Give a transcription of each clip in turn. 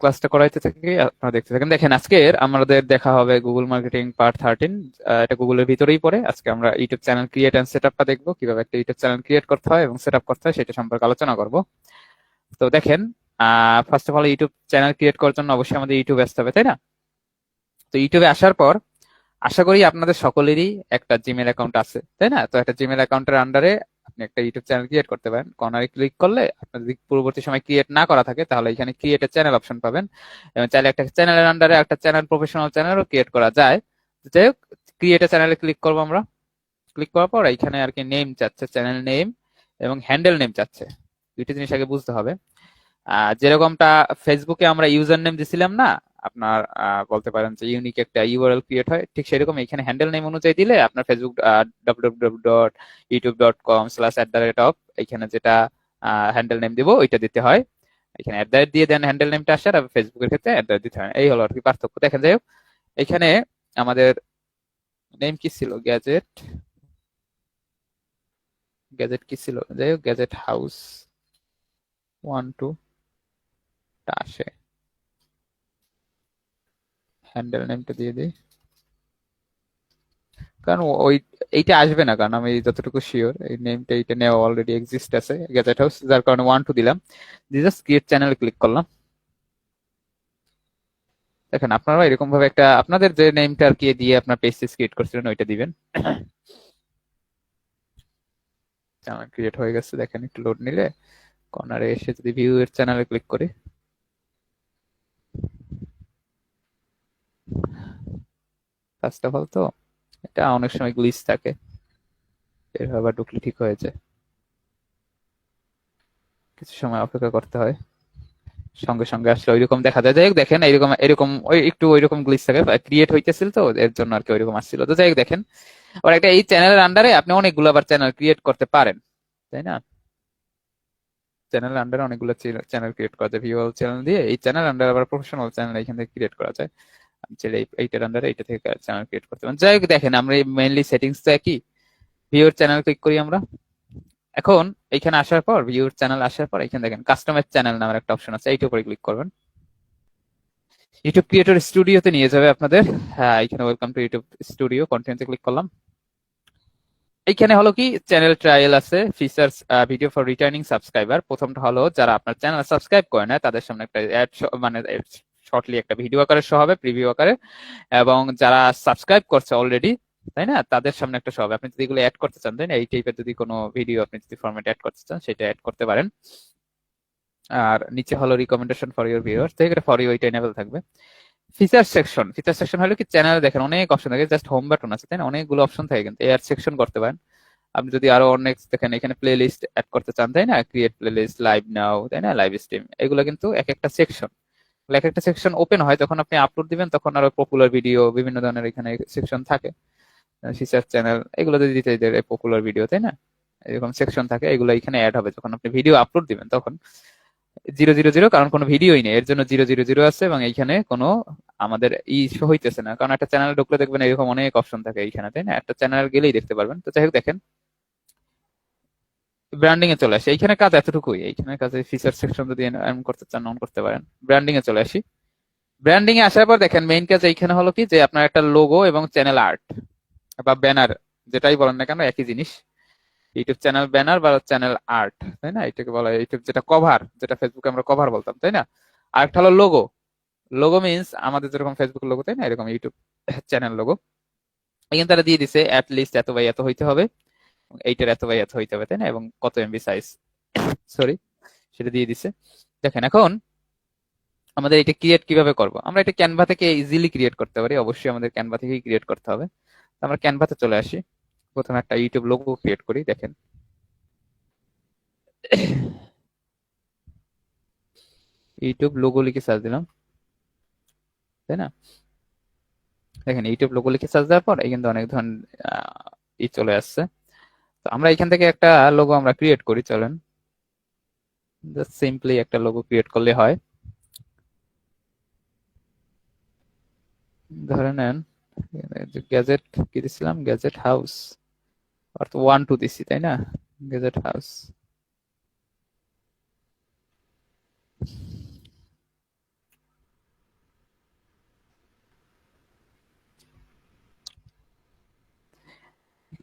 ক্লাসটা করাইতে থাকি আপনারা দেখতে থাকেন। দেখেন, আজকের আমাদের দেখা হবে গুগল মার্কেটিং পার্ট থার্টিন এটা গুগলের ভিতরেই পড়ে। আজকে আমরা YouTube channel create and set আপটা দেখব, কীভাবে একটা ইউটিউব চ্যানেল ক্রিয়েট করতে হয় এবং সেট আপ করতে হয়, সেটা সম্পর্কে আলোচনা করব। তো দেখেন first of all YouTube channel create করার জন্য অবশ্যই আমাদের ইউটিউবে আসতে হবে, তাই না? তো ইউটিউবে আসার পর, আশা করি আপনাদের সকলেরই একটা জিমেল অ্যাকাউন্ট আছে, তাই না? তো একটা জিমেল অ্যাকাউন্টের আন্ডারে আপনি একটা ইউটিউব চ্যানেল ক্রিয়েট করতে পারেন। কর্নারে ক্লিক করলে আপনার যদি পরবর্তী সময় ক্রিয়েট না করা থাকে, তাহলে এখানে ক্রিয়েট এ চ্যানেল অপশন পাবেন। এবং চাইলে একটা চ্যানেলের আন্ডারে একটা চ্যানেল প্রফেশনাল চ্যানেলও ক্রিয়েট করা যায়। যাই হোক ক্রিয়েট এ চ্যানেলে ক্লিক করব আমরা। ক্লিক করার পর এখানে আর কি নেম চাচ্ছে চ্যানেল নেম এবং হ্যান্ডেল নেম চাচ্ছে। দুইটা জিনিস আগে বুঝতে হবে। যেরকমটা ফেসবুকে আমরা ইউজার নেম দিছিলাম না আপনার বলতে পারেন যে ইউনিক একটা ইউআরএল ক্রিয়েট হয়, ঠিক সেরকম এখানে হ্যান্ডেল নেম অনুযায়ী দিলে আপনার Facebook W dot YouTube dot com at the rate এখানে যেটা হ্যান্ডেল নেম দিব ওইটা দিতে হয়। এখানে অ্যাট দিয়ে দেন হ্যান্ডেল নেমটা আসে আর ফেসবুকের ক্ষেত্রে অ্যাট দিতে হয়। এই হলো আর কি পার্থক্য। দেখে যাই হোক, এখানে আমাদের নেম কি ছিল? গ্যাজেট গ্যাজেট কি ছিল? যাই হোক গ্যাজেট হাউস ওয়ান টু আসে। হ্যান্ডেল নেমটা দিয়ে দিই। কারণ ওই এইটা আসবে না, কারণ আমি যতটুকু শিওর এই নেমটা এইটা নেওয়া অলরেডি এক্সিস্ট আছে গ্যাজেট হাউস যার কারণে ওয়ান টু দিলাম। জাস্ট ক্রিয়েট চ্যানেল ক্লিক করলাম। দেখেন আপনারা এরকম ভাবে একটা আপনাদের যে নেমটা আর কি দিয়ে আপনার পেজ ক্রিয়েট করছিলেন, ওইটা দিবেন। চ্যানেল ক্রিয়েট হয়ে গেছে, দেখেন, একটু লোড নিলে। কর্নারে এসে যদি ভিউ এর চ্যানেলে ক্লিক করি। ফার্স্ট অফ অল তো, এটা অনেক সময় গ্লিচ থাকে। এর আবার ডুকলি ঠিক হয়ে যায়। কিছু সময় অপেক্ষা করতে হয়। সঙ্গে সঙ্গে আসলে ওইরকম দেখা যায়। যাই হোক, দেখেন এরকম এরকম ওই একটু ওইরকম গ্লিচ থাকে। ক্রিয়েট হইতেছিল তো, এর জন্য আর কি ওইরকম আসছিল। তো যাই হোক, দেখেন। আবার একটা এই চ্যানেলের আন্ডারে আপনি অনেকগুলো আবার চ্যানেল ক্রিয়েট করতে পারেন। তাই না? চ্যানেলের আন্ডারে অনেকগুলো চ্যানেল ক্রিয়েট করা যায়। ভিউএল চ্যানেল দিয়ে এই চ্যানেল আন্ডারে আবার প্রফেশনাল চ্যানেল এখান থেকে ক্রিয়েট করা যায়। চাইলে এইটার আন্ডারে থেকে চ্যানেল ক্রিয়েট করতে পারেন যাই হোক, দেখেন, আমরা মেইনলি সেটিংস তো একই। ভিউর চ্যানেল ক্লিক করি আমরা। এখন এখানে আসার পর ভিউর চ্যানেল আসার পর, এখানে দেখেন কাস্টমাইজ চ্যানেল নামের একটা অপশন আছে। এইটার উপরে ক্লিক করবেন। ইউটিউব ক্রিয়েটর স্টুডিওতে নিয়ে যাবে আপনাদের। হ্যাঁ এখানে ওয়েলকাম টু ইউটিউব স্টুডিও কন্টেন্টে ক্লিক করলাম। এইখানে হলো কি চ্যানেল ট্রায়াল আছে features video for returning subscriber প্রথমটা হলো, যারা আপনার চ্যানেল সাবস্ক্রাইব করে না তাদের সামনে একটা অ্যাড মানে শর্টলি একটা ভিডিও আকারে শো হবে প্রিভিউ আকারে। এবং যারা সাবস্ক্রাইব করছে অলরেডি তাই না? তাদের সামনে একটা শো হবে। আপনি যদি এগুলো অ্যাড করতে চান, তাই না? এই টাইপের যদি কোনো ভিডিও আপনি যদি ফরম্যাট অ্যাড করতে চান, সেটা অ্যাড করতে পারেন। আর নিচে হলো রিকমেন্ডেশন ফর ইউর ভিউয়ার্স তো এটা ফর ইউ এটা এনেবল থাকবে। ফিচার সেকশন ফিচার সেকশন হলো কি? চ্যানেল দেখেন, অনেক অপশন থাকে। জাস্ট হোম বাটন আছে, তাই না? অনেকগুলো অপশন থাকে কিন্তু। এয়ার সেকশন করতে পারেন। আপনি যদি আরও অনেক দেখেন, এখানে প্লেলিস্ট অ্যাড করতে চান, তাই না? ক্রিয়েট প্লেলিস্ট লাইভ নাও তাই না? লাইভ স্ট্রিম এগুলো কিন্তু এক একটা সেকশন লেখা একটা সেকশন ওপেন হয় তখন আপনি আপলোড দিবেন, তখন আরও পপুলার ভিডিও বিভিন্ন ধরনের এখানে সেকশন থাকে। সিসার চ্যানেল এগুলো যদি দিতে দেয় পপুলার ভিডিও তাই না? এরকম সেকশন থাকে, এগুলো এখানে অ্যাড হবে। যখন আপনি ভিডিও আপলোড দিবেন, তখন জিরো জিরো জিরো কারণ কোনো ভিডিওই নেই। এর জন্য জিরো জিরো জিরো আছে এবং এইখানে কোনো আমাদের ই হইতেছে না। কারণ একটা চ্যানেল ঢুকলে দেখবেন এরকম অনেক অপশন থাকে এইখানে, তাই না? একটা চ্যানেল গেলেই দেখতে পারবেন। তো যাই হোক, দেখেন ব্র্যান্ডিং এ চলে আসি। এইখানে কাজ এতটুকুই। এইখানে কাজে ফিচার সেকশন যদি এম করতে চান নন করতে পারেন। ব্র্যান্ডিং এ চলে আসি। ব্র্যান্ডিং এ আসার পর দেখেন মেইন কাজ এইখানে হলো কি যে আপনার একটা লোগো এবং চ্যানেল আর্ট বা ব্যানার যেটাই বলেন না কেন, একই জিনিস। ইউটিউব চ্যানেল ব্যানার বা চ্যানেল আর্ট তাই না? এটাকে বলা হয় ইউটিউব যেটা কভার যেটা ফেসবুকে আমরা কভার বলতাম, তাই না? আর একটা হলো লোগো লোগো মিনস আমাদের যেরকম ফেসবুক লোগো তাই না? এরকম ইউটিউব চ্যানেল লোগো এখানে তারা দিয়ে দিছে অ্যাট লিস্ট এত বাই এত হইতে হবে। এইটার এত বাই এত হইতে হবে, তাই না? এবং কত এমবি সাইজ সরি সেটা দিয়ে দিছে। দেখেন, এখন আমাদের এটা ক্রিয়েট কীভাবে করব? আমরা এটা ক্যানভা থেকে ইজিলি ক্রিয়েট করতে পারি, অবশ্যই আমাদের ক্যানভা থেকেই ক্রিয়েট করতে হবে। আমরা ক্যানভাতে চলে আসি। প্রথমে একটা ইউটিউব লোগো ক্রিয়েট করি, দেখেন। ইউটিউব লোগো লিখে সার্চ দিলাম, তাই না? দেখেন ইউটিউব লোগো লিখে সার্চ দেওয়ার পর এই কিন্তু অনেক ধরনের ই চলে আসছে। তো আমরা এখান থেকে একটা লোগো আমরা ক্রিয়েট করি, চলেন। জাস্ট সিম্পলি একটা লোগো ক্রিয়েট করলে হয়। ধরে নেন গ্যাজেট কি দিছিলাম? গ্যাজেট হাউস অর্থাৎ ওয়ান টু দিছি, তাই না? গ্যাজেট হাউস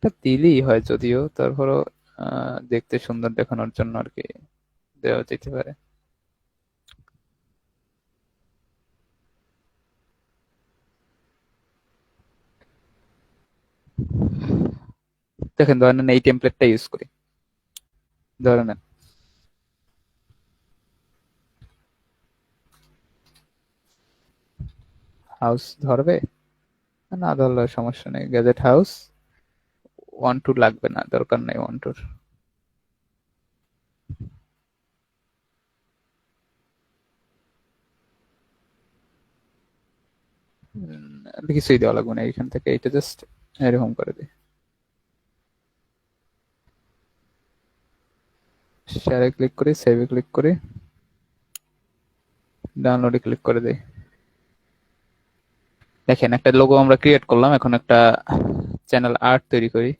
একটা দিলেই হয় যদিও। তারপরও দেখতে সুন্দর দেখানোর জন্য আর কি দেওয়া যেতে পারে। দেখেন, ধরেন এই টেমপ্লেটটা ইউজ করি। ধরে নেন। হাউস ধরবে? না ধরলে সমস্যা নেই। গ্যাজেট হাউস ওয়ান টু লাগবে না, দরকার নাই ওয়ান টুর কিছুই দেওয়া লাগবে না এইখান থেকে এটা জাস্ট এরকম করে দিই। শেয়ারে ক্লিক করি সেভে ক্লিক করি। ডাউনলোডে ক্লিক করে দিই। দেখেন, একটা লোগো আমরা ক্রিয়েট করলাম, এখন একটা চ্যানেল আর্ট তৈরি করি।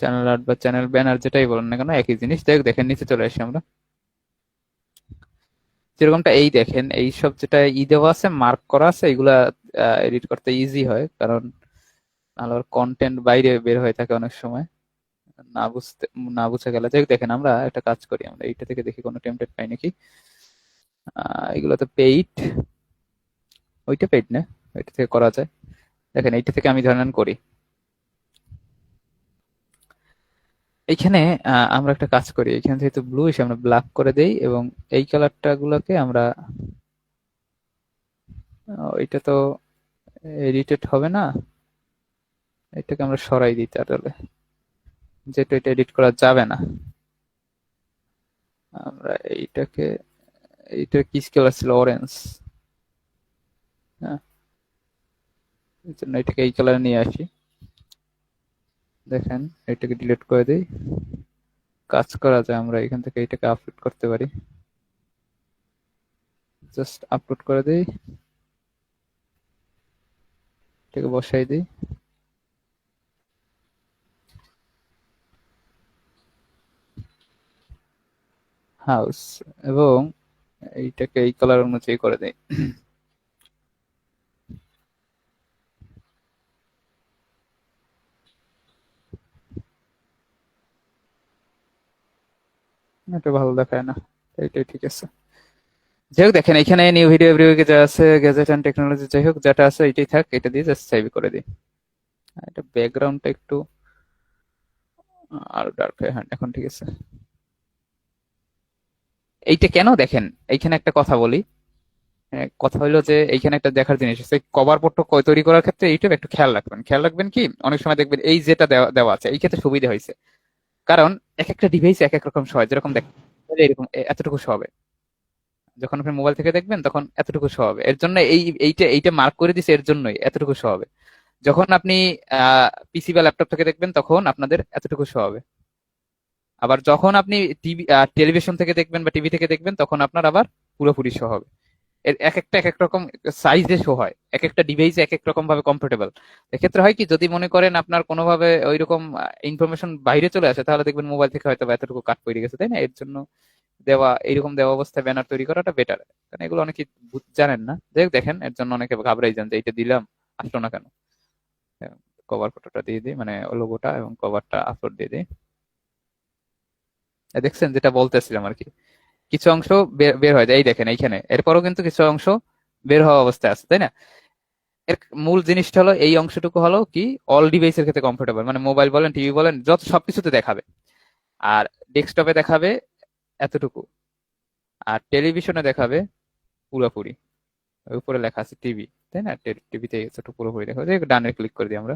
চ্যানেল আর্ট বা চ্যানেল ব্যানার যেটাই বলেন না কেন, একই জিনিস। দেখ, দেখেন, নিচে চলে আসি আমরা। যেরকমটা এই দেখেন, এই সব যেটা ই দেওয়া আছে মার্ক করা আছে, এগুলা এডিট করতে ইজি হয়। কারণ আলোর কন্টেন্ট বাইরে বের হয়ে থাকে অনেক সময়। না বুঝতে, না বুঝে গেলে। যাই দেখেন আমরা একটা কাজ করি, আমরা এইটা থেকে দেখি কোনো টেমপ্লেট পাই নাকি। এগুলো তো পেইড ওইটা পেইড না, ওইটা থেকে করা যায়। দেখেন, এইটা থেকে আমি ধরেন করি। এইখানে আহ, আমরা একটা কাজ করি। এখানে যেহেতু ব্লু এসে আমরা ব্ল্যাক করে দেই এবং এই কালারটা গুলোকে আমরা এটা তো এডিটেড হবে না। এটাকে আমরা সরাই দিই তাহলে। যেটা এটা এডিট করা যাবে না। আমরা এইটাকে এইটা কি কালার ছিল? অরেঞ্জ হ্যাঁ এই জন্য এটাকে এই কালারে নিয়ে আসি। দেখেন, এটাকে ডিলিট করে দিই। কাজ করা যায়, আমরা এখান থেকে এটাকে আপলোড করতে পারি। জাস্ট আপলোড করে দিই। এটাকে বসাই দিই। হাউস এবং এইটাকে এই কালার অনুযায়ী করে দেই। এটা ভালো দেখায় না। এইটাই ঠিক আছে। যাই হোক দেখেন এখানে নিউ ভিডিও যা আছে গ্যাজেট টেকনোলজি যাই হোক যেটা আছে এটাই থাক এটা দিয়ে জাস্ট সেভ করে দিই। এটা ব্যাকগ্রাউন্ডটা একটু আরও ডার্ক হয়ে এখন ঠিক আছে। এইটা কেন দেখেন? এইখানে একটা কথা বলি। হ্যাঁ, কথা হলো যে এইখানে একটা দেখার জিনিস আছে। কভার তৈরি করার ক্ষেত্রে এইটা একটু খেয়াল রাখবেন। খেয়াল রাখবেন কি? অনেক সময় দেখবেন এই যেটা দেওয়া আছে এই ক্ষেত্রে সুবিধা হয়েছে। কারণ এক একটা ডিভাইস এক এক রকম সহায় যেরকম দেখ এরকম এতটুকু সহাবে। যখন আপনি মোবাইল থেকে দেখবেন, তখন এতটুকু সহাবে। এর জন্য এই, এইটা এইটা মার্ক করে দিছে, এর জন্যই এতটুকু সহাবে। যখন আপনি পিসি বা ল্যাপটপ থেকে দেখবেন, তখন আপনাদের এতটুকু সহাবে। আবার যখন আপনি টিভি টেলিভিশন থেকে দেখবেন বা টিভি থেকে দেখবেন, তখন আপনার আবার পুরোপুরি শো হবে এর এক একটা এক এক রকম সাইজে শো হয়। এক একটা ডিভাইস এক এক রকম ভাবে কমফোর্টেবল এক্ষেত্রে হয় কি, যদি মনে করেন আপনার কোনোভাবে ওই রকম ইনফরমেশন বাইরে চলে আসে, তাহলে দেখবেন মোবাইল থেকে হয়তো এতটুকু কাট পড়ে গেছে, তাই না? এর জন্য দেওয়া, এইরকম দেওয়া অবস্থায় ব্যানার তৈরি করাটা বেটার কারণ এগুলো অনেকে জানেন না। যাই দেখেন, এর জন্য অনেকে ঘাবড়াই যান যে এটা দিলাম, আসলো না কেন? কভার ফটোটা দিয়ে দিই মানে লোগোটা এবং কভারটা আপলোড দিয়ে দিই। দেখছেন যেটা বলতেছিলাম আর কি। কিছু অংশ বের হয়ে এই দেখেন এইখানে। এরপরও কিন্তু কিছু অংশ বের হওয়া অবস্থায় আছে, তাই না? এর মূল জিনিসটা হলো এই অংশটুকু হলো কি অল ডিভাইসের ক্ষেত্রে কমফোর্টেবল মানে মোবাইল বলেন টিভি বলেন, যত সবকিছুতে দেখাবে। আর ডেস্কটপে দেখাবে এতটুকু। আর টেলিভিশনে দেখাবে পুরোপুরি। উপরে লেখা আছে টিভি তাই না? টিভিতে পুরোপুরি দেখা যায় ডানে ক্লিক করে দিই আমরা।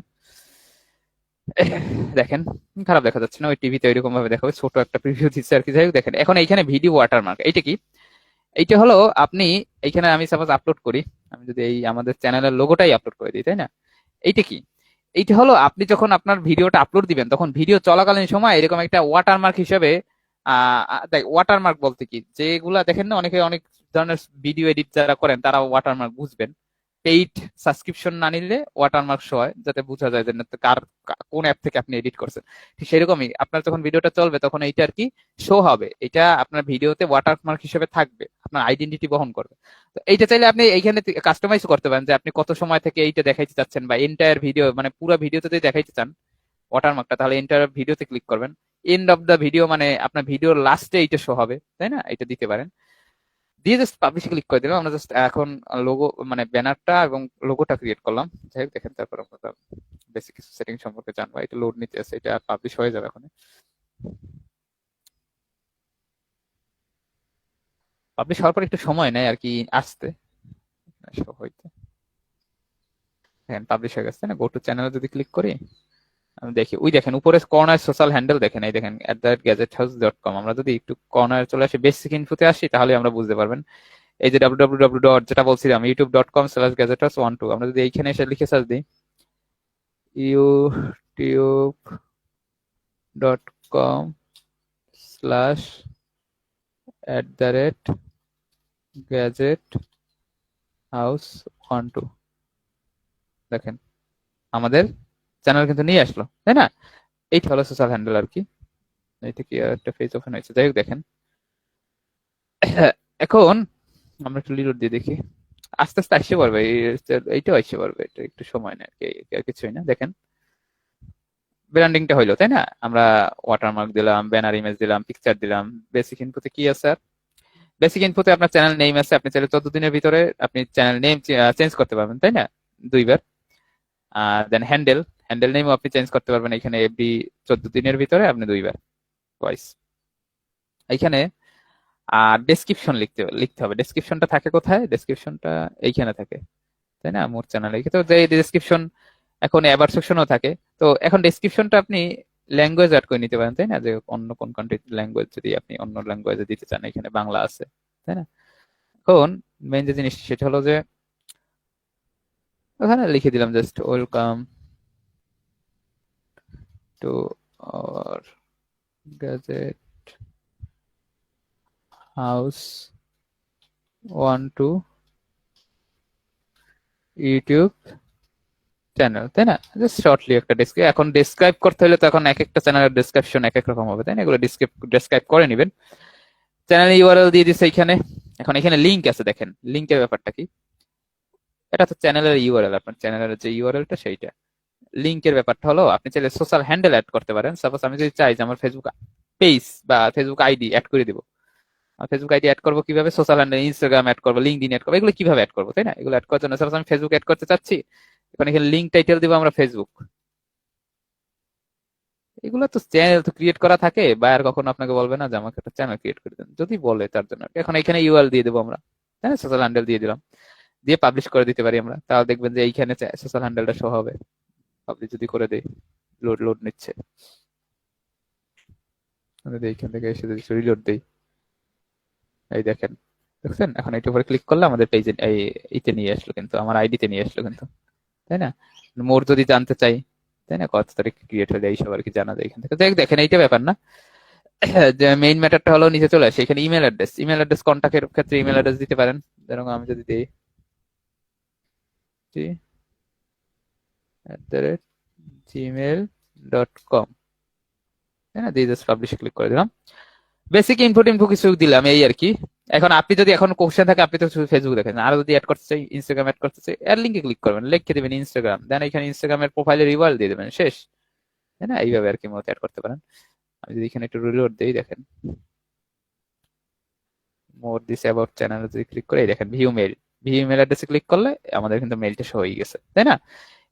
দেখেন, খারাপ দেখা যাচ্ছে না, ওই টিভিতে ওইরকম ভাবে দেখাবে, ছোট একটা প্রিভিউ দিচ্ছে আর কি। যাই দেখেন, এখন এইখানে ভিডিও ওয়াটারমার্ক এইটা কি? এইটা হলো আপনি, এইখানে আমি সাপোজ আপলোড করি, আমি যদি এই আমাদের চ্যানেলের লোগোটাই আপলোড করে দিই, তাই না? এইটা কি? এইটা হলো আপনি যখন আপনার ভিডিওটা আপলোড দিবেন, তখন ভিডিও চলাকালীন সময় এরকম একটা ওয়াটারমার্ক হিসেবে দেখ ওয়াটারমার্ক বলতে কি? যেগুলা দেখেন না, অনেকে অনেক ধরনের ভিডিও এডিট যারা করেন তারা ওয়াটারমার্ক বুঝবেন। পেইড সাবস্ক্রিপশন না নিলে ওয়াটারমার্ক শো হয়, যাতে বোঝা যায় যে কার, কোন অ্যাপ থেকে আপনি এডিট করছেন। ঠিক সেরকমই, আপনার যখন ভিডিওটা চলবে, তখন এইটা আর কি শো হবে। এটা আপনার ভিডিওতে ওয়াটারমার্ক হিসেবে থাকবে, আপনার আইডেন্টিটি বহন করবে। তো এইটা চাইলে আপনি এইখানে কাস্টমাইজ করতে পারেন যে আপনি কত সময় থেকে এইটা দেখাইতে চাচ্ছেন বা এন্টায়ার ভিডিও মানে পুরো ভিডিওতে যদি দেখাইতে চান ওয়াটারমার্কটা তাহলে এন্টায়ার ভিডিওতে ক্লিক করবেন। এন্ড অফ দ্য ভিডিও মানে আপনার ভিডিওর লাস্টে এইটা শো হবে, তাই না? এটা দিতে পারেন। দিয়ে জাস্ট ক্লিক করে দিলাম। আমরা জাস্ট এখন লোগো মানে ব্যানারটা এবং লোগোটা ক্রিয়েট করলাম। যাই হোক, দেখেন তারপর আমরা বেসিক কিছু সেটিং সম্পর্কে জানব। এটা লোড নিতে আছে, এটা পাবলিশ হয়ে যাবে এখন পাবলিশ হওয়ার পর একটু সময় নেয় আর কি আসতে। হইতে। পাবলিশ হয়ে গেছে না? গো টু চ্যানেলে যদি ক্লিক করি আমি দেখি। ওই দেখেন, উপরে কর্নার সোশ্যাল হ্যান্ডেল দেখেন, এই দেখেন at the gadget house dot com আমরা যদি একটু কর্নার চলে আসি বেসিক ইনফোতে আসি, তাহলে আমরা বুঝতে পারবেন। এই যে ডাব্লিউ ডাব্লিউ ডাব্লিউ ডট যেটা বলছিলাম YouTube dot com slash gadget house one two আমরা যদি এইখানে এসে লিখে সার্চ দিই YouTube dot com slash at the rate gadget house one two দেখেন, আমাদের চ্যানেল কিন্তু নিয়ে আসলো, তাই না? এইটা হলো সোশ্যাল হ্যান্ডেল আর কি। এইটা কি একটা পেজ ওপেন হয়েছে? যাই হোক দেখেন। এখন আমরা একটু লিডর দিয়ে দেখি। আস্তে আস্তে আসতে পারবে এই- এইটাও আসতে পারবে এটা একটু সময় নেয় আর কিছুই না। দেখেন ব্র্যান্ডিংটা হইল, তাই না? আমরা ওয়াটারমার্ক দিলাম ব্যানার ইমেজ দিলাম পিকচার দিলাম বেসিক ইনপুটে কি আছে আর? বেসিক ইনপুটে আপনার চ্যানেল নেম আছে, আপনি চাইলে চোদ্দ দিনের ভিতরে আপনি চ্যানেল নেম চেঞ্জ করতে পারবেন, তাই না? দুইবার। আর দেন হ্যান্ডেল হ্যান্ডেল নেমও আপনি চেঞ্জ করতে পারবেন এখানে এভরি চোদ্দ দিনের ভিতরে, আপনি দুইবার ভয়েস এইখানে আর ডেসক্রিপশন লিখতে লিখতে হবে। ডেসক্রিপশনটা থাকে কোথায়? ডেসক্রিপশনটা এইখানে থাকে। তাই না? মোর চ্যানেলে তো যে ডেসক্রিপশন এখন এবার সেকশনও থাকে। তো এখন ডেসক্রিপশনটা আপনি ল্যাঙ্গুয়েজ অ্যাড করে নিতে পারেন, তাই না? যে অন্য কোন কান্ট্রির ল্যাঙ্গুয়েজ যদি আপনি অন্য ল্যাঙ্গুয়েজে দিতে চান, এখানে বাংলা আছে, তাই না? এখন মেইন যে জিনিস সেটা হলো যে, ওখানে লিখে দিলাম just welcome to our gadget house one two YouTube channel, তাই না? জাস্ট শর্টলি একটা ডেসক্রাইব এখন ডেসক্রাইব করতে হলে তো এখন এক একটা চ্যানেলের ডেসক্রিপশন এক এক রকম হবে, তাই না? এগুলো ডেসক্রাইব করে নেবেন। চ্যানেল ইউআরএল দিয়ে দিচ্ছে এখানে। এখন এখানে লিংক আছে, দেখেন। লিংকের ব্যাপারটা কি? এটা তো চ্যানেলের ইউআরএল আপনার চ্যানেলের যে ইউআরএলটা সেইটা। লিংকের ব্যাপারটা হলো, আপনি চাইলে সোশ্যাল হ্যান্ডেল অ্যাড করতে পারেন। সাপোজ আমি যদি চাই যে আমার ফেসবুক পেজ বা ফেসবুক আইডি অ্যাড করে দিব। ফেসবুক আইডি অ্যাড করব কীভাবে? সোশ্যাল হ্যান্ডেল ইনস্টাগ্রাম অ্যাড করব লিঙ্কডিন অ্যাড করব, এগুলো কীভাবে অ্যাড করব, তাই না? এগুলো অ্যাড করার জন্য সাপোজ আমি ফেসবুক অ্যাড করতে চাচ্ছি, এখন এখানে লিঙ্ক টাইটেল দিব আমরা ফেসবুক এগুলো তো চ্যানেল তো ক্রিয়েট করা থাকে বা আর কখনো আপনাকে বলবে না যে আমাকে একটা চ্যানেল ক্রিয়েট করে দেন। যদি বলে তার জন্য। এখন এখানে ইউআরএল দিয়ে দেবো আমরা না? সোশ্যাল হ্যান্ডেল দিয়ে দিলাম। দিয়ে পাবলিশ করে দিতে পারি আমরা। তাহলে দেখবেন যে এইখানে সোশ্যাল হ্যান্ডেলটা শো হবে। পাবলিশ যদি করে দেই লোড লোড নিচ্ছে। এইখান থেকে, এসে যদি রিলোড দেই। এই দেখেন, দেখছেন? এখন এইটার উপরে ক্লিক করলে আমাদের পেজে এই ইতে নিয়ে আসলো কিন্তু, আমার আইডিতে নিয়ে আসলো কিন্তু। তাই না? মোর যদি জানতে চাই, তাই না? কত তারিখ ক্রিয়েট হলে এইসব আর কি জানা যায় এখান থেকে। দেখ, দেখেন, এইটা ব্যাপার না। যে মেইন ম্যাটারটা হলো, নিচে চলে আসে। এখানে ইমেল অ্যাড্রেস ইমেল অ্যাড্রেস কন্ট্যাক্টের ক্ষেত্রে ইমেল অ্যাড্রেস দিতে পারেন। যেরকম আমি যদি দিই at the rate gmail dot com দিয়ে পাবলিশে ক্লিক করে দিলাম। বেসিক দিলাম, এই আর কি। এখন আপনি যদি এখন কোশ্চেন থাকে, আপনি তো ফেসবুক দেখেন। যদি অ্যাড ইনস্টাগ্রাম করতে চাই ক্লিক করবেন লিখে দেবেন ইনস্টাগ্রাম দেন এখানে ইনস্টাগ্রামের প্রোফাইলের রিওয়াল দিয়ে দেবেন, শেষ। তাই না? এইভাবে আর কি মতো অ্যাড করতে পারেন। আমি যদি এখানে একটু রিলোড দিই, দেখেন। মোর দিস অ্যাবাউট চ্যানেল যদি ক্লিক করে দেখেন ভিউ মেল ভিউ মেল অ্যাড্রেসে ক্লিক করলে আমাদের কিন্তু মেলটা শো হয়ে গেছে। তাই না?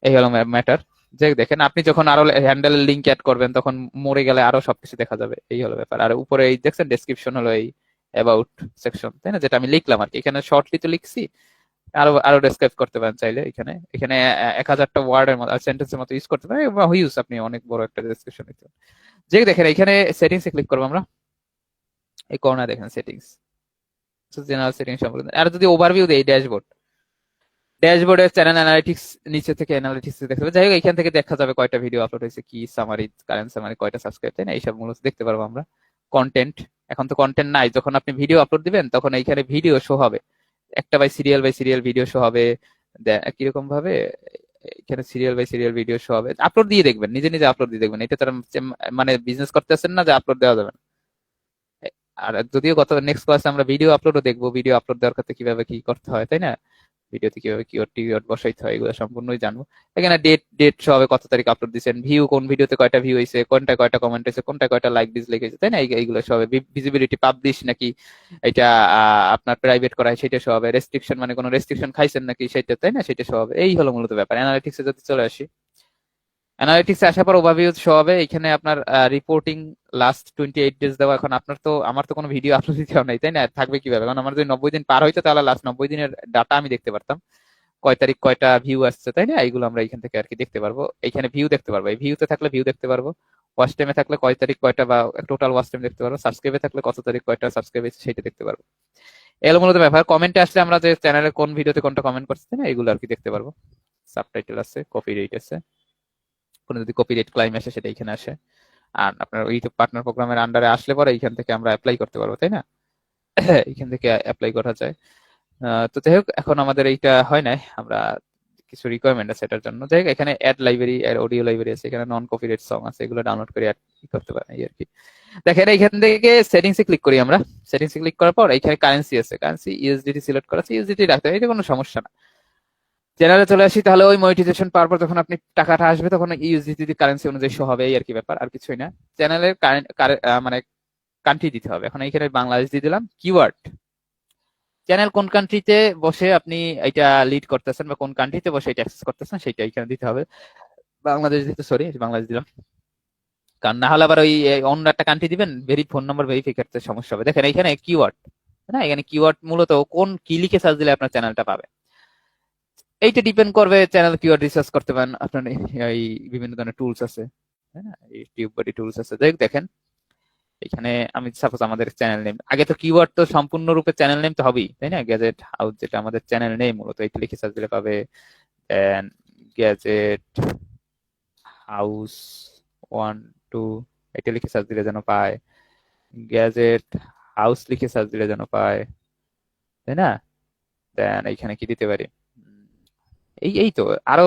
এই হলো ম্যাটার যে দেখেন, আপনি যখন আরও হ্যান্ডেল লিঙ্ক অ্যাড করবেন, তখন মরে গেলে আরও সবকিছু দেখা যাবে। এই হলো ব্যাপার। আর উপরে এই দেখছেন ডেসক্রিপশন হলো এই অ্যাবাউট সেকশন তাই না? যেটা আমি লিখলাম আর কি। এখানে শর্টলি তো লিখছি। আরও আরও ডেসক্রাইব করতে পারেন চাইলে এখানে। এখানে এক হাজারটা ওয়ার্ডের মতো সেন্টেন্সের মতো ইউজ করতে পারেন। বা ইউজ আপনি অনেক বড় একটা ডেসক্রিপশন দিতে পারেন। যে দেখেন, এখানে সেটিংসে ক্লিক করব আমরা। এই কর্নার দেখেন সেটিংস জেনারেল সেটিংস সম্পর্কে। আর যদি ওভারভিউ দেই ড্যাশবোর্ড ড্যাশবোর্ডের চ্যানেল অ্যানালিটিক্স নিচে থেকে অ্যানালিটিক্স দেখতে পাবে যাই হোক, এখান থেকে দেখা যাবে কয়টা ভিডিও আপলোড হয়েছে, কি সামারি কারেন্ট সামারি কয়টা সাবস্ক্রাইব তাই না? এইসব মূলত দেখতে পারব আমরা। কন্টেন্ট এখন তো কন্টেন্ট নাই। যখন আপনি ভিডিও আপলোড দিবেন, তখন এইখানে ভিডিও শো হবে। একটা by serial by serial video show হবে। কীরকম ভাবে এখানে serial by serial video show হবে। আপলোড দিয়ে দেখবেন, নিজে নিজে আপলোড দিয়ে দেখবেন। এটা তারা মানে বিজনেস করতেছেন না যে আপলোড দেওয়া যাবে আর যদিও গত নেক্সট ক্লাসে আমরা ভিডিও আপলোডও দেখব। ভিডিও আপলোড দেওয়ার ক্ষেত্রে কীভাবে কি করতে হয়, তাই না? ভিডিওতে কীভাবে কিওয়ার্ড টিওয়ার্ড বসাইতে হয়, এগুলো সম্পূর্ণই জানব। এখানে ডেট ডেট সবে কত তারিখ আপলোড দিয়েছেন ভিউ কোন ভিডিওতে কয়টা ভিউ হয়েছে কোনটা কয়টা কমেন্ট হয়েছে কোনটা কয়টা লাইক ডিস লেগেছে তাই না? এইগুলো সবে ভিজিবিলিটি পাবলিশ নাকি এটা আপনার প্রাইভেট করা হয় সেটা সব হবে। রেস্ট্রিকশন মানে কোনো রেস্ট্রিকশন খাইছেন নাকি সেটা, তাই না? সেটা সব এই হলো মূলত ব্যাপার। অ্যানালিটিক্সে যদি চলে আসি অ্যানালিটিক্স আসার পর ওভারভিউ শো হবে। এখানে আপনার reporting last twenty eight days দেওয়া। এখন আপনার তো, আমার তো কোনো ভিডিও আপলোড দিতে নাই, তাই না? থাকবে কীভাবে? কারণ আমার যদি নব্বই দিন পার হইতো, তাহলে লাস্ট নব্বই দিনের ডাটা আমি দেখতে পারতাম। কয় তারিখ কয়টা ভিউ আসছে, তাই না? এইগুলো আমরা এখান থেকে আর কি দেখতে পারব। এখানে ভিউ দেখতে পারব। এই ভিউতে থাকলে ভিউ দেখতে পারব। ওয়াচ টাইমে থাকলে কয় তারিখ কয়টা বা টোটাল ওয়াচ টাইম দেখতে পারব। সাবস্ক্রাইবে থাকলে কত তারিখ কয়টা সাবস্ক্রাইব সেটা দেখতে পারব। এগুলো মূলত ব্যাপার কমেন্টে আসলে আমরা যে চ্যানেলে কোন ভিডিওতে কোনটা কমেন্ট করছি না? এগুলো আর কি দেখতে পারব। সাবটাইটেল আছে কপি রেট আছে। কোনো যদি কপি রেট ক্লাইম আসে, সেটা এখানে আসে। আর আপনার ইউটিউব পার্টনার প্রোগ্রামের আন্ডারে আসলে পরে এইখান থেকে আমরা অ্যাপ্লাই করতে পারব, তাই না? এখান থেকে অ্যাপ্লাই করা যায়। তো যাই হোক, এখন আমাদের এইটা হয় নাই। আমরা কিছু রিকোয়ারমেন্ট আছে এটার জন্য। যাই এখানে অ্যাড লাইব্রেরি আর অডিও লাইব্রেরি আছে, এখানে নন কপিরাইট সং আছে, এগুলো ডাউনলোড করে add করতে পারেন, এই আর কি। দেখেন এখান থেকে সেটিংস এ ক্লিক করি আমরা। সেটিংস এ ক্লিক করার পর এখানে কারেন্সি আছে। কারেন্সি ইউএসডিটি সিলেক্ট করা আছে। ইউএসডিটি রাখতে হবে, এটা কোনো সমস্যা না। জেনারেলে চলে আসি, তাহলে ওই মনিটাইজেশন পাওয়ার পর যখন আপনি টাকাটা আসবে, তখন ইউএসডিটি কারেন্সি অনুযায়ী শো হবে আর কি ব্যাপার, আর কিছুই না। চ্যানেলের মানে কান্ট্রি দিতে হবে। এখন এইখানে বাংলাদেশ দিয়ে দিলাম কিওয়ার্ড চ্যানেল কোন কান্ট্রিতে বসে আপনি এটা লিড করতেছেন বা কোন কান্ট্রিতে বসে এটা অ্যাক্সেস করতেছেন সেটা এখানে দিতে হবে। বাংলাদেশ দিতে সরি বাংলাদেশ দিলাম। কারণ না হলে আবার ওই অন্য একটা কান্ট্রি দিবেন ভেরি ফোন নাম্বার ভেরিফাই করতে সমস্যা হবে। দেখেন এখানে কিওয়ার্ড না? এখানে কিওয়ার্ড মূলত কোন কি লিখে সার্চ দিলে আপনার চ্যানেলটা পাবে। এইটা ডিপেন্ড করবে চ্যানেল কিওয়ার্ড রিসার্চ করতে পারেন। আপনার এই বিভিন্ন ধরনের টুলস আছে। তাই না এই টিউব বডি টুলস আছে। দেখ, দেখেন, এখানে আমি সাপোজ আমাদের চ্যানেল নেম আগে তো কিওয়ার্ড তো সম্পূর্ণরূপে চ্যানেল নেম তো হবেই, তাই না? গ্যাজেট হাউস যেটা আমাদের চ্যানেল নেম মূলত এইটা লিখে সার্চ দিলে পাবে। গ্যাজেট হাউস ওয়ান টু এটা লিখে সার্চ দিলে যেন পায়। গ্যাজেট হাউস লিখে সার্চ দিলে যেন পায়, তাই না? দেন এইখানে কি দিতে পারি? এই এই তো, আরও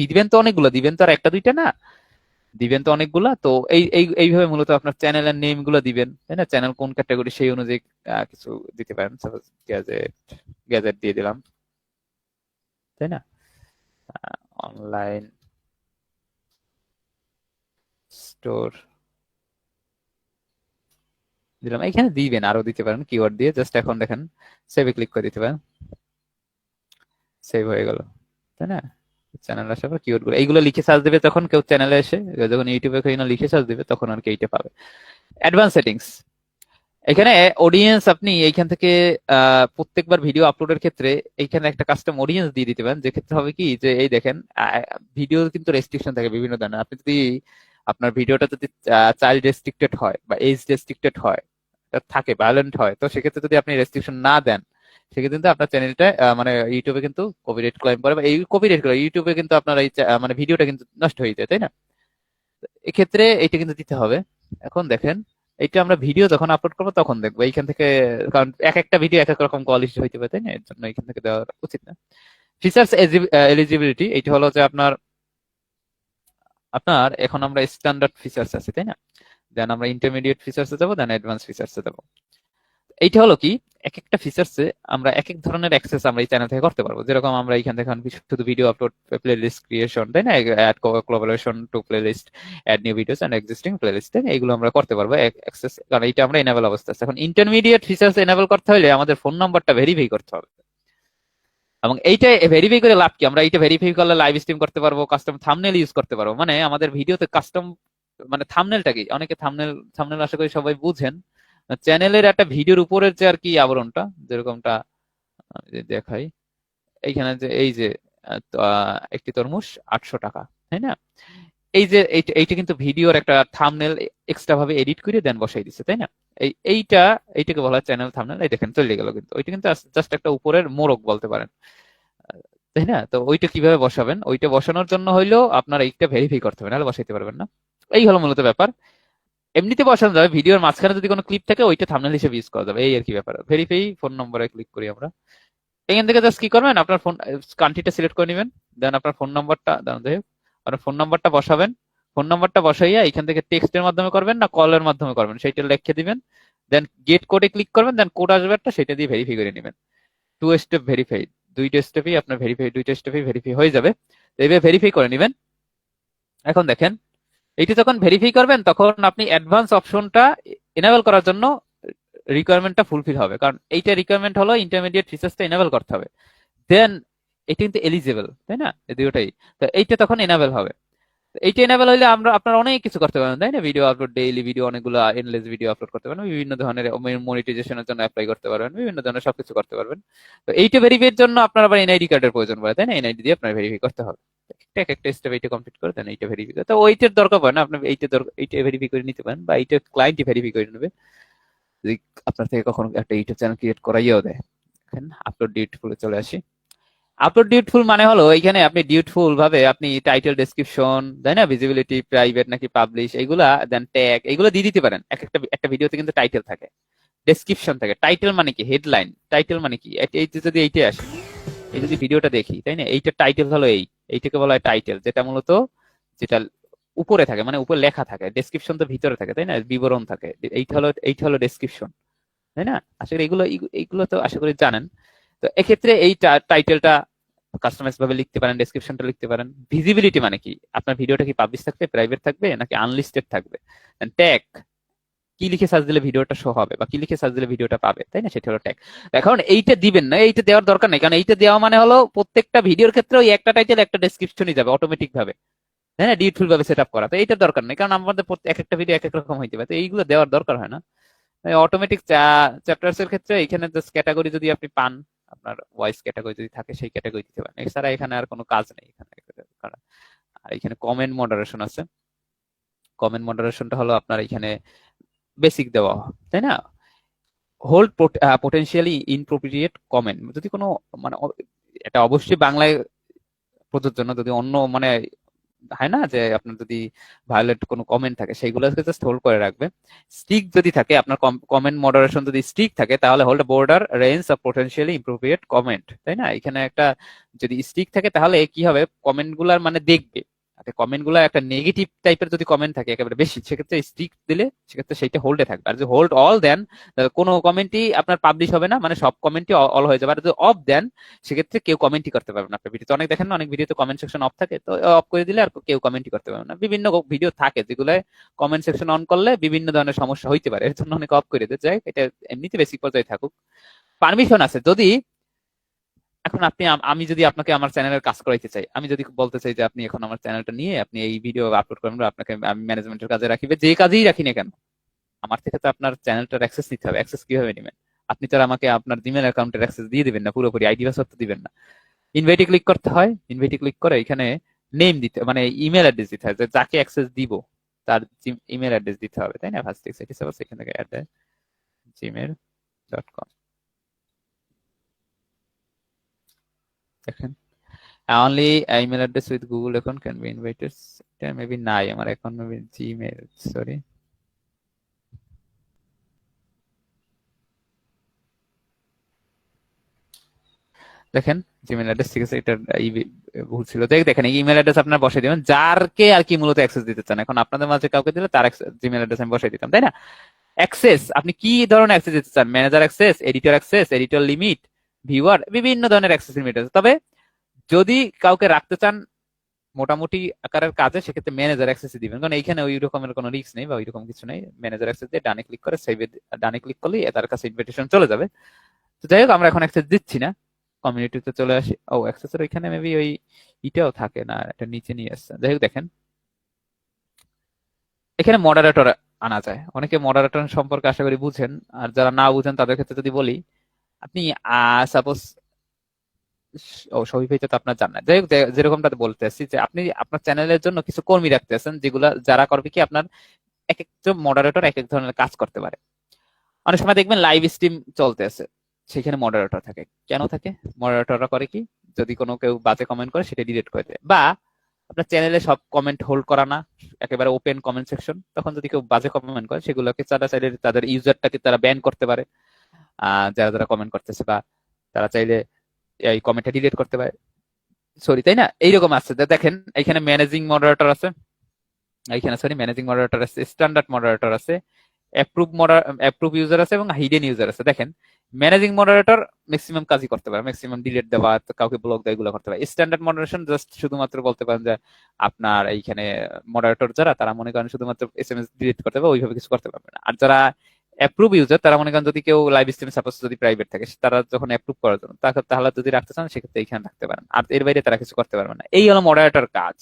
দিবেন তো অনেকগুলো, দিবেন তো আর একটা দুইটা না? দিবেন তো অনেকগুলা, তো এই এই, এইভাবে মূলত আপনার চ্যানেলের নেমগুলো দিবেন, তাই না? চ্যানেল কোন ক্যাটাগরি সেই অনুযায়ী কিছু দিতে পারেন গ্যাজেট গ্যাজেট দিয়ে দিলাম, তাই না? অনলাইন স্টোর দিলাম, এখানে দিবেন, আরও দিতে পারেন কিওয়ার্ড দিয়ে জাস্ট এখন দেখেন সেভে ক্লিক করে দিতে পারেন সেভ হয়ে গেল। তাই না? চ্যানেল আসার পর কিওয়ার্ডগুলো এইগুলো লিখে সার্চ দেবে তখন কেউ চ্যানেলে এসে, যখন ইউটিউবে কেউ লিখে সার্চ দেবে, তখন আর কি এইটা পাবে। অ্যাডভান্স সেটিংস এখানে অডিয়েন্স আপনি এইখান থেকে প্রত্যেকবার ভিডিও আপলোডের ক্ষেত্রে এইখানে একটা কাস্টম অডিয়েন্স দিয়ে দিতে পারেন। যে ক্ষেত্রে হবে কি যে, এই দেখেন ভিডিও কিন্তু রেস্ট্রিকশন থাকে বিভিন্ন ধরনের। আপনি যদি আপনার ভিডিওটা যদি চাইল্ড রেস্ট্রিক্টেড হয় বা এজ রেস্ট্রিক্টেড হয় থাকে ভায়োলেন্ট হয়, তো সেক্ষেত্রে যদি আপনি রেস্ট্রিকশন না দেন সেক্ষেত্রে কিন্তু আপনার চ্যানেলটা মানে ইউটিউবে কিন্তু কপিরাইট ক্লাইম করে বা এই কপিরাইট করে ইউটিউবে কিন্তু আপনার এই মানে ভিডিওটা কিন্তু নষ্ট হয়ে যায়, তাই না? এক্ষেত্রে এইটা কিন্তু দিতে হবে। এখন দেখেন, এইটা আমরা ভিডিও যখন আপলোড করব তখন দেখব, এইখান থেকে, কারণ এক একটা ভিডিও এক এক রকম কোয়ালিটি হইতে পারে, তাই না? এর জন্য এইখান থেকে দেওয়া উচিত না। ফিচার্স এলিজিবিলিটি এইটা হলো যে আপনার আপনার এখন আমরা স্ট্যান্ডার্ড ফিচার্স আছে, তাই না? দেন আমরা ইন্টারমিডিয়েট ফিচার্সে যাব দেন অ্যাডভান্স ফিচার্সে যাব। এইটা হলো কি এক একটা ফিচার্সে আমরা এক এক ধরনের অ্যাক্সেস আমরা এই চ্যানেল থেকে করতে পারব। যেরকম আমরা এখান থেকে শুধু video upload playlist creation তাই না? Add collaboration to playlist add new videos and existing playlist তাই না? এইগুলো আমরা করতে পারব অ্যাক্সেস কারণ এটা আমরা এনাবেল অবস্থা আছে। এখন ইন্টারমিডিয়েট ফিচার্স এনাবেল করতে হলে আমাদের ফোন নাম্বারটা ভেরিফাই করতে হবে। এবং এইটা ভেরিফাই করে লাভ কি? আমরা এইটা ভেরিফাই করলে লাইভ স্ট্রিম করতে পারব কাস্টম থামনেল ইউজ করতে পারব। মানে আমাদের ভিডিওতে কাস্টম মানে থামনেলটা কি? অনেকে থামনেল থামনেল আশা করি সবাই বুঝেন। চ্যানেলের একটা ভিডিওর উপরের যে আর কি আবরণটা, যেরকমটা দেখাই, এইখানে যে এই যে একটি তরমুজ আটশো টাকা, তাই না? এই যে এইটা কিন্তু ভিডিওর একটা থামনেল এক্সট্রা ভাবে এডিট করে দেন বসাই দিচ্ছে তাই না? এই, এইটা, এইটাকে বলা চ্যানেল থামনেল এই দেখেন চলে গেল কিন্তু। ওইটা কিন্তু জাস্ট একটা উপরের মোড়ক বলতে পারেন তাই না? তো ওইটা কীভাবে বসাবেন? ওইটা বসানোর জন্য হইলেও আপনার এইটা ভেরিফাই করতে হবে, নাহলে বসাইতে পারবেন না। এই হলো মূলত ব্যাপার। এমনিতে বসানো যাবে, ভিডিওর মাঝখানে যদি কোনো ক্লিপ থাকে, ওইটা থামনেল হিসেবে ইউজ করা যাবে, এই আর কি ব্যাপার। ভেরিফাই ফোন নম্বরে ক্লিক করি আমরা। এখান থেকে জাস্ট কি করবেন, আপনার ফোন কান্ট্রিটা সিলেক্ট করে নেবেন দেন আপনার ফোন নাম্বারটা যাই হোক আপনার ফোন নাম্বারটা বসাবেন। ফোন নাম্বারটা বসাইয়া এখান থেকে টেক্সটের মাধ্যমে করবেন না কলের মাধ্যমে করবেন সেইটা লিখে দিবেন। দেন গেট কোডে ক্লিক করবেন দেন কোড আসবে একটা, সেটা দিয়ে ভেরিফাই করে নেবেন। টু স্টেপ ভেরিফাই দুইটা স্টেপেই আপনার ভেরিফাই দুইটা স্টেপেই ভেরিফাই হয়ে যাবে। এইভাবে ভেরিফাই করে নেবেন। এখন দেখেন এইটি যখন ভেরিফাই করবেন, তখন আপনি অ্যাডভান্স অপশনটা এনাবেল করার জন্য রিকোয়ারমেন্টটা ফুলফিল হবে। কারণ এইটা রিকোয়ারমেন্ট হলো ইন্টারমিডিয়েট ফিচার্সটা এনাবেল করতে হবে। দেন এটা কিন্তু এলিজিবল তাই না? এই দুটোই তো এইটা তখন এনাবেল হবে। এইটা এনাবেল হলে আমরা, আপনারা অনেক কিছু করতে পারবেন, তাই না? ভিডিও আপলোড ডেইলি ভিডিও অনেকগুলো এনলেস ভিডিও আপলোড করতে পারবেন, বিভিন্ন ধরনের মনিটাইজেশনের জন্য অ্যাপ্লাই করতে পারবেন, বিভিন্ন ধরনের সবকিছু করতে পারবেন। তো এইটা ভেরিফাইয়ের জন্য আপনার আবার এনআইডি কার্ডের প্রয়োজন পড়ে, তাই না? এনআইডি দিয়ে আপনার ভেরিফাই করতে হবে। এক একটা স্টেপ এইটা কমপ্লিট করে দেন এইটা ভেরিফাই করে তো ওইটার দরকার পড়ে না আপনি এইটা দরকার এইটা ভেরিফাই করে নিতে পারেন, বা এইটা ক্লায়েন্টই ভেরিফাই করে নেবে যদি আপনার থেকে কখনো একটা ইউটিউব চ্যানেল ক্রিয়েট দেয় এখন আপলোড চলে আসি। আপলোড ডিউটফুল মানে হলো এখানে আপনি ডিউটফুল ভাবে আপনি টাইটেল ডেসক্রিপশন তাই না ভিজিবিলিটি প্রাইভেট নাকি পাবলিশ এগুলা দেন ট্যাগ এগুলো দিয়ে দিতে পারেন। এক একটা একটা ভিডিওতে কিন্তু টাইটেল থাকে ডেসক্রিপশন থাকে। টাইটেল মানে কি? হেডলাইন টাইটেল মানে কি? এই যদি এইটাই আসে, এই যদি ভিডিওটা দেখি, তাই না এইটা টাইটেল হলো এই এইটাকে বলা হয় টাইটেল যেটা মূলত যেটা উপরে থাকে মানে উপরে লেখা থাকে ডেসক্রিপশন তো ভিতরে থাকে, তাই না? বিবরণ থাকে। এইটা হলো এইটা হলো ডেসক্রিপশন তাই না? আসলে এগুলো এইগুলো তো আশা করি জানেন। তো এক্ষেত্রে এই টাইটেলটা কাস্টমাইজ ভাবে লিখতে পারেন ডেসক্রিপশনটা লিখতে পারেন। ভিজিবিলিটি মানে কি? আপনার ভিডিওটা কি পাবলিশ থাকবে প্রাইভেট থাকবে, নাকি আনলিস্টেড থাকবে? ট্যাগ কি লিখে সার্চ দিলে ভিডিওটা শো হবে বা কি লিখে সার্চ দিলে ভিডিওটা পাবে, তাই না? সেটা হলো ট্যাগ এখন এইটা দিবেন না, এইটা দেওয়ার দরকার নেই, কারণ এইটা দেওয়া মানে হলো প্রত্যেকটা ভিডিওর ক্ষেত্রে ওই একটা টাইটেল একটা ডেসক্রিপশনই যাবে অটোমেটিক ভাবে, তাই না? ডিউটফুল ভাবে সেট আপ করা, তো এইটার দরকার নেই, কারণ আমাদের এক একটা ভিডিও এক এক রকম হইতে পারে, তো এইগুলো দেওয়ার দরকার হয় না। অটোমেটিক চ্যাপ্টার্স এর ক্ষেত্রে এখানে জাস্ট ক্যাটাগরি যদি আপনি পান, আপনার ভয়েস ক্যাটাগরি যদি থাকে, সেই ক্যাটাগরি দিতে পারেন। এছাড়া এখানে আর কোনো কাজ নেই, এখানে আর এখানে কমেন্ট মডারেশন আছে। কমেন্ট মডারেশনটা হলো আপনার এখানে বেসিক দেওয়া তাই না? হোল্ড পোটেন্সিয়ালি ইনপ্রোপ্রিয়েট কমেন্ট যদি কোনো মানে এটা অবশ্যই বাংলায় প্রযোজ্য না, যদি অন্য মানে হয় না যে আপনার যদি ভায়োলেট কোনো কমেন্ট থাকে, সেইগুলোকে জাস্ট হোল্ড করে রাখবে। স্টিক যদি থাকে, আপনার কমেন্ট মডারেশন যদি স্টিক থাকে, তাহলে hold border range of potentially inappropriate comment তাই না? এখানে একটা যদি স্টিক থাকে, তাহলে কি হবে? কমেন্টগুলার মানে দেখবে। কমেন্টগুলো একটা নেগেটিভ টাইপের যদি কমেন্ট থাকে, একেবারে বেশি, সেক্ষেত্রে স্টিক দিলে সেক্ষেত্রে সেইটা হোল্ডে থাকবে। আর যদি হোল্ড অল দেন কোনো কমেন্টই আপনার পাবলিশ হবে না মানে সব কমেন্টই অল হয়ে যাবে। আর যদি অফ দেন সেক্ষেত্রে কেউ কমেন্টই করতে পারবে না আপনার ভিডিওতে অনেক দেখেন অনেক ভিডিওতে কমেন্ট সেকশন অফ থাকে, তো অফ করে দিলে আর কেউ কমেন্টই করতে পারবে না। বিভিন্ন ভিডিও থাকে যেগুলো কমেন্ট সেকশন অন করলে বিভিন্ন ধরনের সমস্যা হইতে পারে, এর জন্য অনেক অফ করে দিতে চাই এটা এমনিতে বেসিক পর্যায়ে থাকুক। পারমিশন আছে। যদি এখন আপনি আমি যদি আপনাকে আমার চ্যানেলের কাজ করাইতে চাই, আমি যদি বলতে চাই যে আপনি এখন আমার চ্যানেলটা নিয়ে আপনি এই ভিডিও আপলোড করবেন আপনাকে আমি ম্যানেজমেন্টের কাজে রাখিবে যে কাজেই রাখি না কেন, আমার থেকে তো আপনার চ্যানেলটার অ্যাক্সেস নিতে হবে। অ্যাক্সেস কীভাবে নেবেন? আপনি তো আমাকে আপনার জিমেল অ্যাকাউন্টের অ্যাক্সেস দিয়ে দিবেন না, পুরোপুরি আইডি পাসওয়ার্ড তো দিবেন না। ইনভাইটে ক্লিক করতে হয় ইনভাইটে ক্লিক করে এখানে নেম দিতে মানে ইমেল অ্যাড্রেস দিতে হয়, যে যাকে অ্যাক্সেস দিব, তার ইমেল অ্যাড্রেস দিতে হবে, তাই না? ফার্স্ট এটি সাপোজ এখান থেকে অ্যাড্রেস জিমেল ডট কম দেখেন। Only email address with google account can be invited. এটা মেবি নাই, আমার এখন মেবি জিমেল সরি দেখেন জিমেল অ্যাড্রেস ঠিক আছে, এটা ভুল ছিল। দেখ দেখেন ইমেল অ্যাড্রেস আপনার বসাই দিবেন। যারকে আর কি মূলত অ্যাক্সেস দিতে চান। এখন আপনাদের মাঝে কাউকে দিলে তার জিমেল অ্যাড্রেস আমি বসাই দিতাম, তাই না? অ্যাক্সেস আপনি কি ধরনের অ্যাক্সেস দিতে চান? Manager access editor access editor limit viewer বিভিন্ন ধরনের অ্যাক্সেস লিমিট আছে। তবে যদি কাউকে রাখতে চান মোটামুটি আকারের কাজে, সেক্ষেত্রে ম্যানেজার অ্যাক্সেস দিবেন। কারণ এইখানে ওই রকমের কোনো রিস্ক নেই বা ওই রকম কিছু নেই। ম্যানেজার অ্যাক্সেস দিয়ে ডানে ক্লিক করে সেভে ডানে ক্লিক করলেই তার কাছে ইনভিটেশন চলে যাবে। তো যাই হোক, আমরা এখন অ্যাক্সেস দিচ্ছি না। কমিউনিটিতে চলে আসি। ও অ্যাক্সেসের ওইখানে মেবি ওই ইটাও থাকে না, এটা নিচে নিয়ে আসছে। যাই হোক, দেখেন। এখানে মডারেটর আনা যায়। অনেকে মডারেটর সম্পর্কে আশা করি বুঝেন। আর যারা না বুঝেন, তাদের ক্ষেত্রে যদি বলি আপনি সাপোজ ও ভাই তো আপনার জান না। যাই হোক যেরকমটা বলতেছি যে, আপনি আপনার চ্যানেলের জন্য কিছু কর্মী রাখতেছেন যেগুলা যারা করবে কি আপনার এক একজন মডারেটর এক এক ধরনের কাজ করতে পারে। অনেক সময় দেখবেন লাইভ স্ট্রিম সেখানে মডারেটর থাকে। কেন থাকে? মডারেটররা করে কি, যদি কোনো কেউ বাজে কমেন্ট করে, সেটা ডিলিট করে দেয়। বা, আপনার চ্যানেলে সব কমেন্ট হোল্ড করা না, একেবারে ওপেন কমেন্ট সেকশন তখন যদি কেউ বাজে কমেন্ট করে, সেগুলোকে তারা চাইলে তাদের ইউজারটাকে তারা ব্যান করতে পারে। যারা যারা কমেন্ট করতেছে বা তারা চাইলে এই কমেন্টটা ডিলিট করতে পারে। সরি তাই না? এইরকম আছে। দেখেন, এখানে ম্যানেজিং মডারেটর আছে। এইখানে সরি ম্যানেজিং মডারেটর আছে স্ট্যান্ডার্ড মডারেটর আছে অ্যাপ্রুভ অ্যাপ্রুভ ইউজার আছে এবং হিডেন ইউজার আছে। দেখেন ম্যানেজিং মডারেটর ম্যাক্সিমাম কাজই করতে পারে। ম্যাক্সিমাম ডিলিট দেওয়া কাউকে ব্লক দেওয়া, এগুলো করতে পারে। স্ট্যান্ডার্ড মডারেশন জাস্ট শুধুমাত্র বলতে পারেন যে, আপনার এইখানে মডারেটর যারা, তারা মনে করেন শুধুমাত্র এস এম এস ডিলিট করতে পারবে, ওইভাবে কিছু করতে পারবে না। আর যারা অ্যাপ্রুভ ইউজার তারা মনে করেন যদি কেউ লাইভ স্ট্রিম সাপোজ যদি প্রাইভেট থাকে, তারা যখন অ্যাপ্রুভ করার জন্য তাহলে যদি রাখতে চান, সেক্ষেত্রে এইখানে রাখতে পারেন। আর এর বাইরে তারা কিছু করতে পারবে না। এই হলো মডারেটর কাজ।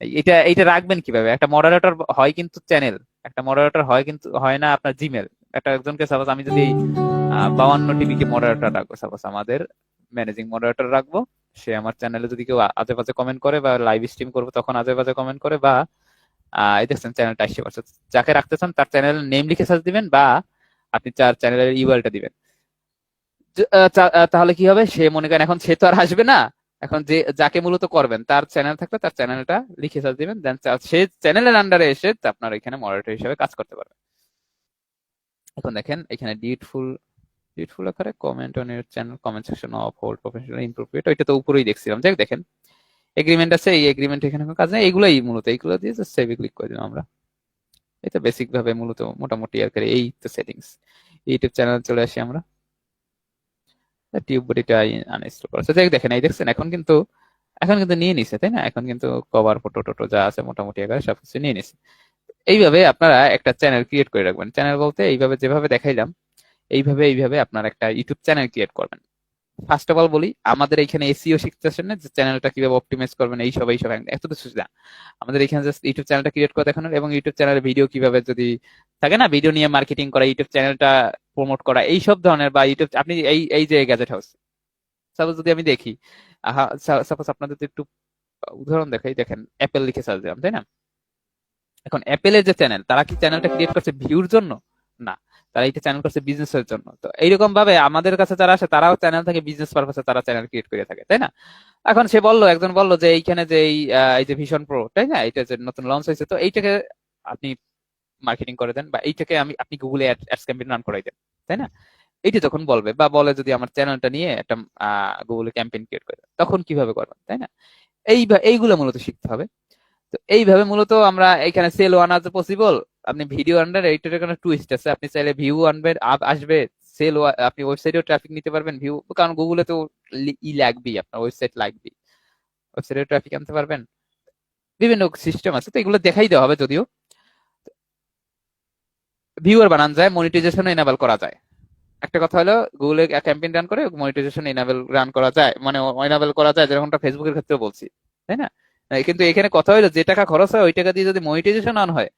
এটা এটা রাখবেন কীভাবে? একটা মডারেটর হয় কিন্তু চ্যানেল একটা মডারেটর হয় কিন্তু, হয় না আপনার জিমেল একটা একজনকে সাপোজ আমি যদি বাউান্ন টিভিকে মডারেটর রাখব সাপোজ আমাদের ম্যানেজিং মডারেটর রাখব, সে আমার চ্যানেলে যদি কেউ আজে বাজে কমেন্ট করে বা লাইভ স্ট্রিম করব, তখন আজে বাজে কমেন্ট করে বা আহ এই দেখছেন চ্যানেলটা আসতে পারছে যাকে রাখতে চান, তার চ্যানেলের নেম লিখে সার্চ দিবেন বা আপনি তার চ্যানেলের ইউআরটা দিবেন। তাহলে কি হবে? সে মনে করেন, এখন সে তো আর আসবে না। এখন যে যাকে মূলত করবেন, তার চ্যানেল থাকলে তার চ্যানেলটা লিখে সার্চ দিবেন। দেন সে চ্যানেলের আন্ডারে এসে আপনার এখানে মডারেটর হিসেবে কাজ করতে পারবে। এখন দেখেন, এখানে ডিটফুল ডিটফুল আকারে comment on your channel comment section of hold professional improve it ওইটা তো উপরেই দেখছিলাম। যাক দেখেন। এগ্রিমেন্ট আছে, এই এগ্রিমেন্ট এখানে কাজ নেই। এগুলাই মূলত। এইগুলো দিয়ে সেভে ক্লিক করে দিলাম আমরা। এটা বেসিক ভাবে মূলত মোটামুটি আর কি এই তো সেটিংস ইউটিউব চ্যানেল চলে আসি আমরা। টিউব বডিটা আনইনস্টল করা। যাই দেখেন, এই দেখছেন, এখন কিন্তু এখন কিন্তু নিয়ে নিছে, তাই না? এখন কিন্তু কভার ফটো টোটো যা আছে মোটামুটি আকারে সবকিছু নিয়ে নিছে। এইভাবে আপনারা একটা চ্যানেল ক্রিয়েট করে রাখবেন। চ্যানেল বলতে এইভাবে যেভাবে দেখাইলাম, এইভাবে এইভাবে আপনার একটা ইউটিউব চ্যানেল ক্রিয়েট করবেন। ফার্স্ট অফ অল বলি, আমাদের এখানে এসিও শিখতেছেন না যে চ্যানেলটা কীভাবে অপটিমাইজ করবেন, এই সব এই সব এত কিছু না। আমাদের এখানে জাস্ট ইউটিউব চ্যানেলটা ক্রিয়েট করে দেখানোর এবং ইউটিউব চ্যানেলের ভিডিও কীভাবে যদি থাকে না ভিডিও নিয়ে মার্কেটিং করা ইউটিউব চ্যানেলটা প্রমোট করা, এই সব ধরনের বা ইউটিউব আপনি এই এই যে গ্যাজেট হাউস সাপোজ যদি আমি দেখি সাপোজ আপনাদের একটু উদাহরণ দেখাই, দেখেন অ্যাপেল লিখে সার্চ দিলাম, তাই না? এখন অ্যাপেলের যে চ্যানেল তারা কি চ্যানেলটা ক্রিয়েট করছে ভিউর জন্য? না। তারা এইটা চ্যানেল করছে বিজনেসের জন্য। তো এইরকম ভাবে আমাদের কাছে যারা আসে, তারাও চ্যানেল থেকে বিজনেস পারপাসে তারা চ্যানেল ক্রিয়েট করে থাকে, তাই না? এখন সে বলল, একজন বলল যে এইখানে যে এই যে ভিশন প্রো তাই না? এটা যে নতুন লঞ্চ হয়েছে, তো এইটাকে আপনি মার্কেটিং করে দেন বা এইটাকে আমি, আপনি গুগলে অ্যাডস ক্যাম্পেইন রান করাই দেন, তাই না? এইটা যখন বলবে বা বলে যদি আমার চ্যানেলটা নিয়ে একটা গুগলে ক্যাম্পেইন ক্রিয়েট করে, তখন কীভাবে করবেন, তাই না? এই এইগুলো মূলত শিখতে হবে। তো এইভাবে মূলত আমরা এখানে সেল ওয়ান আজ পসিবল আপনি ভিডিও আনবেন এইটার এখানে টুইস্ট আছে? আপনি চাইলে ভিউ আনবেন আসবে সেল আপনি ওয়েবসাইটেও ট্রাফিক নিতে পারবেন ভিউ কারণ গুগলে তো ই লাগবেই, আপনার ওয়েবসাইট লাগবেই। ওয়েবসাইটে ট্রাফিক আনতে পারবেন। বিভিন্ন সিস্টেম আছে, তো এগুলো দেখাই দেওয়া হবে যদিও। ভিউয়ার বানান যায় মনিটাইজেশন এনাবেল করা যায়। একটা কথা হলো গুগলে ক্যাম্পেইন রান করে মনিটাইজেশন এনাবেল রান করা যায়। মানে এনাবেল করা যায়, যেরকমটা ফেসবুকের ক্ষেত্রে বলছি, তাই না? কিন্তু এখানে কথা হলো, যে টাকা খরচ হয়, ওই টাকা দিয়ে যদি মনিটাইজেশন অন হয়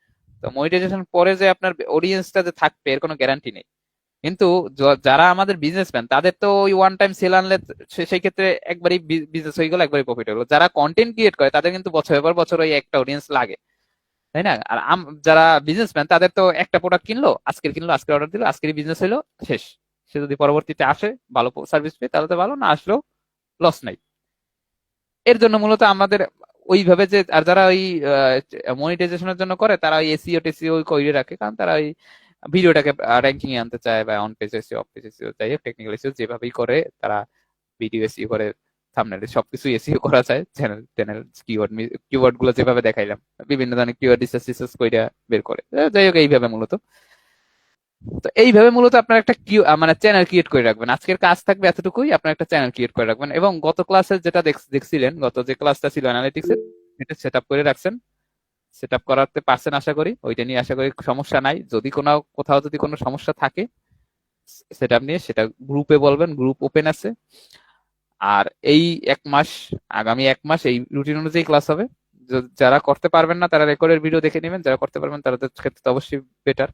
তো মনিটাইজেশন পরে যে আপনার অডিয়েন্সটা যে থাকবে, এর কোনো গ্যারান্টি নেই। কিন্তু যারা আমাদের বিজনেসম্যান তাদের তো ওই ওয়ান টাইম সেল আনলে সেই ক্ষেত্রে একবারই বিজনেস হয়ে গেল, একবারই প্রফিট গেল। যারা কন্টেন্ট ক্রিয়েট করে, তাদের কিন্তু বছরের পর বছর ওই একটা অডিয়েন্স লাগে। তাই না? আর যারা বিজনেসম্যান তাদের তো একটা প্রোডাক্ট কিনলো, আজকের কিনলো আজকে অর্ডার দিল আজকের বিজনেস হলো শেষ। সে যদি পরবর্তীতে আসে, ভালো সার্ভিস পেয়ে, তাহলে তো ভালো, না আসলেও লস নাই। এর জন্য মূলত আমাদের ওইভাবে যে, আর যারা ওই মনিটাইজেশনের জন্য করে, তারা ওই এসিও টেসিও করে রাখে। কারণ তারা ওই ভিডিওটাকে র্যাঙ্কিং এ আনতে চায় বা on page SEO off page SEO যাই হোক টেকনিক্যাল এসিও যেভাবেই করে, তারা ভিডিও এসিও করে থামনেলে সবকিছু এসিও করা যায়। চ্যানেল চ্যানেল কিওয়ার্ড কিওয়ার্ডগুলো যেভাবে দেখাইলাম, বিভিন্ন ধরনের কিওয়ার্ড রিসার্চ রিসার্চ করে বের করে। যাই হোক, এইভাবে মূলত। তো এইভাবে মূলত আপনার একটা কিউ মানে চ্যানেল ক্রিয়েট করে রাখবেন। আজকের কাজ থাকবে এতটুকুই, আপনার একটা চ্যানেল ক্রিয়েট করে রাখবেন। এবং গত ক্লাসে যেটা দেখছিলেন, গত যে ক্লাসটা ছিল অ্যানালিটিক্স এটা সেট আপ করে রাখছেন। সেট আপ করাতে পারছেন আশা করি, ওইটা নিয়ে আশা করি সমস্যা নাই। যদি কোনো কোথাও যদি কোনো সমস্যা থাকে সেট আপ নিয়ে সেটা গ্রুপে বলবেন গ্রুপ ওপেন আছে। আর এই এক মাস, আগামী এক মাস এই রুটিন অনুযায়ী ক্লাস হবে। যারা করতে পারবেন না, তারা রেকর্ডের ভিডিও দেখে নেবেন। যারা করতে পারবেন, তাদের ক্ষেত্রে অবশ্যই বেটার